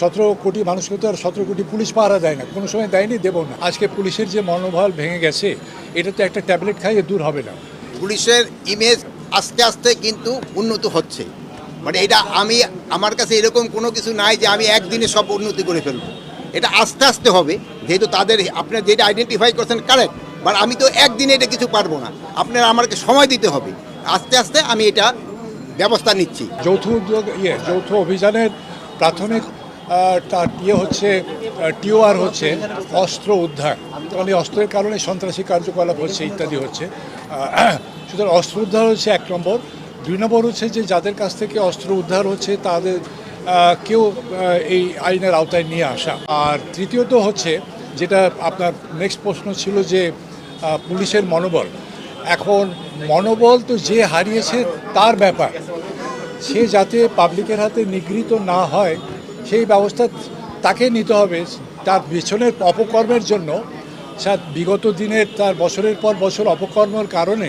সতেরো কোটি মানুষকে তো আর সতেরো কোটি পুলিশ পাহারা দেয় না। কোনো সময় দেয়নি দেবো না। আজকে পুলিশের যে মনোবল ভেঙে গেছে এটা তো একটা ট্যাবলেট খাইয়ে দূর হবে না। পুলিশের ইমেজ আস্তে আস্তে কিন্তু উন্নত হচ্ছে। মানে এটা আমি আমার কাছে এরকম কোনো কিছু নাই যে আমি একদিনে সব উন্নতি করে ফেলব। এটা আস্তে আস্তে হবে যেহেতু তাদের আপনার যেটা আইডেন্টিফাই করছেন কারেক্ট বাট আমি তো একদিনে এটা কিছু পারব না। আপনার আমাকে সময় দিতে হবে। আস্তে আস্তে আমি এটা ব্যবস্থা নিচ্ছি। যৌথ উদ্যোগ ইয়ে যৌথ অভিযানের প্রাথমিক তার ইয়ে হচ্ছে টিওআর হচ্ছে অস্ত্র উদ্ধার। কারণ এই অস্ত্রের কারণে সন্ত্রাসী কার্যকলাপ হচ্ছে, ইত্যাদি হচ্ছে। সুতরাং অস্ত্র উদ্ধার হচ্ছে এক নম্বর। দুই নম্বর হচ্ছে যে যাদের কাছ থেকে অস্ত্র উদ্ধার হচ্ছে, তাদের কেউ এই আইনের আওতায় নিয়ে আসা। আর তৃতীয়ত হচ্ছে যেটা আপনার নেক্সট প্রশ্ন ছিল যে পুলিশের মনোবল। এখন মনোবল তো যে হারিয়েছে তার ব্যাপার। সে যাতে পাবলিকের হাতে নিগৃহীত না হয় সেই ব্যবস্থা তাকে নিতে হবে। তার পেছনের অপকর্মের জন্য স্যার বিগত দিনের তার বছরের পর বছর অপকর্মের কারণে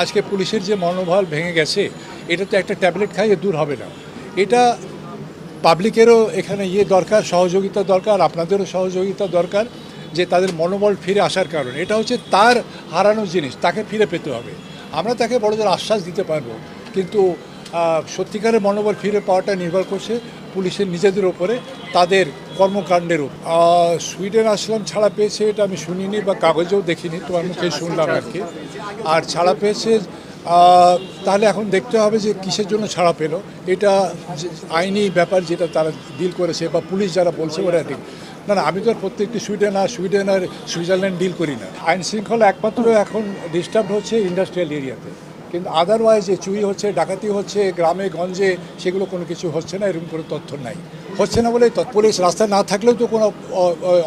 আজকে পুলিশের যে মনোবল ভেঙে গেছে এটা তো একটা ট্যাবলেট খাইয়ে দূর হবে না। এটা পাবলিকেরও এখানে ইয়ে দরকার, সহযোগিতা দরকার, আপনাদেরও সহযোগিতা দরকার যে তাদের মনোবল ফিরে আসার কারণ। এটা হচ্ছে তার হারানো জিনিস, তাকে ফিরে পেতে হবে। আমরা তাকে বড়দের আশ্বাস দিতে পারব, কিন্তু সত্যিকারের মনোবল ফিরে পাওয়াটা নির্ভর করছে পুলিশের নিজেদের ওপরে তাদের কর্মকাণ্ডের উপর। সুইডেন আসলাম, ছাড়া পেয়েছে এটা আমি শুনিনি বা কাগজেও দেখিনি, তোমার মুখে শুনলাম আর কি। আর ছাড়া পেয়েছে তাহলে এখন দেখতে হবে যে কিসের জন্য ছাড়া পেল। এটা আইনি ব্যাপার যেটা তারা ডিল করেছে বা পুলিশ যারা বলছে ওরা না না, আমি তো প্রত্যেকটি সুইডেন আর সুইডেন আর সুইজারল্যান্ড ডিল করি না। আইন শৃঙ্খলা একমাত্র এখন ডিস্টার্ব হচ্ছে ইন্ডাস্ট্রিয়াল এরিয়াতে। কিন্তু আদারওয়াইজ যে চুরি হচ্ছে, ডাকাতি হচ্ছে, গ্রামে, গঞ্জে, সেগুলো কোনো কিছু হচ্ছে না, এরকম কোনো তথ্য নাই। হচ্ছে না বলে পুলিশ রাস্তায় না থাকলেও তো কোনো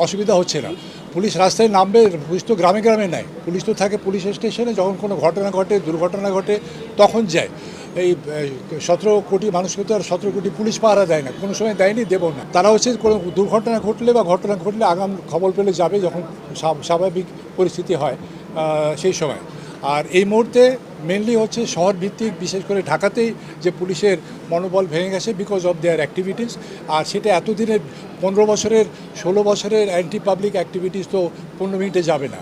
অসুবিধা হচ্ছে না। পুলিশ রাস্তায় নামবে, পুলিশ তো গ্রামে গ্রামে নাই পুলিশ তো থাকে পুলিশ স্টেশনে, যখন কোনো ঘটনা ঘটে, দুর্ঘটনা ঘটে, তখন যায়। এই সতেরো কোটি মানুষকে তো আর সতেরো কোটি পুলিশ পাহারা দেয় না। কোনো সময় দেয়নি, দেবো না। তারা হচ্ছে কোনো দুর্ঘটনা ঘটলে বা ঘটনা ঘটলে আগাম খবর পেলে যাবে যখন স্বাভাবিক পরিস্থিতি হয় সেই সময়। আর এই মুহূর্তে মেনলি হচ্ছে শহর ভিত্তিক বিশেষ করে ঢাকাতেই যে পুলিশের মনোবল ভেঙে গেছে বিকজ অফ দেয়ার অ্যাক্টিভিটিস আর সেটা এতদিনের পনেরো বছরের, ষোলো বছরের অ্যান্টি পাবলিক অ্যাক্টিভিটিস তো পনেরো মিনিটে যাবে না।